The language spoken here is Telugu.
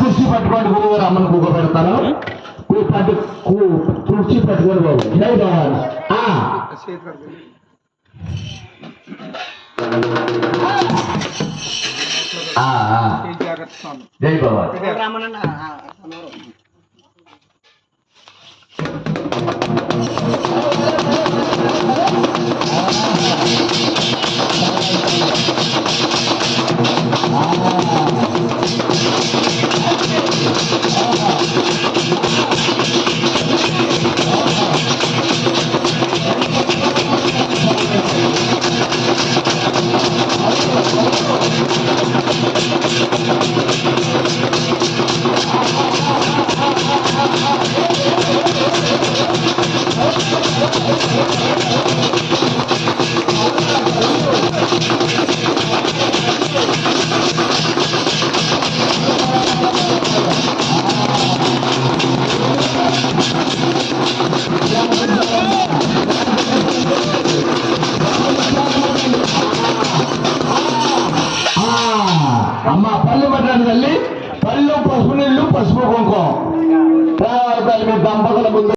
కుర్చీ పట్టుకోండి గురువు అమ్మను కూక పెడతాను. పట్టు కుర్చీ పట్టుకోండి బాబు. జై భవాన్. జై భవాన్. అమ్మ పళ్ళు పట్టడానికి తల్లి. పళ్ళు పసుపు నీళ్ళు పసుపు కుంకుమ. దంపతుల ముందు.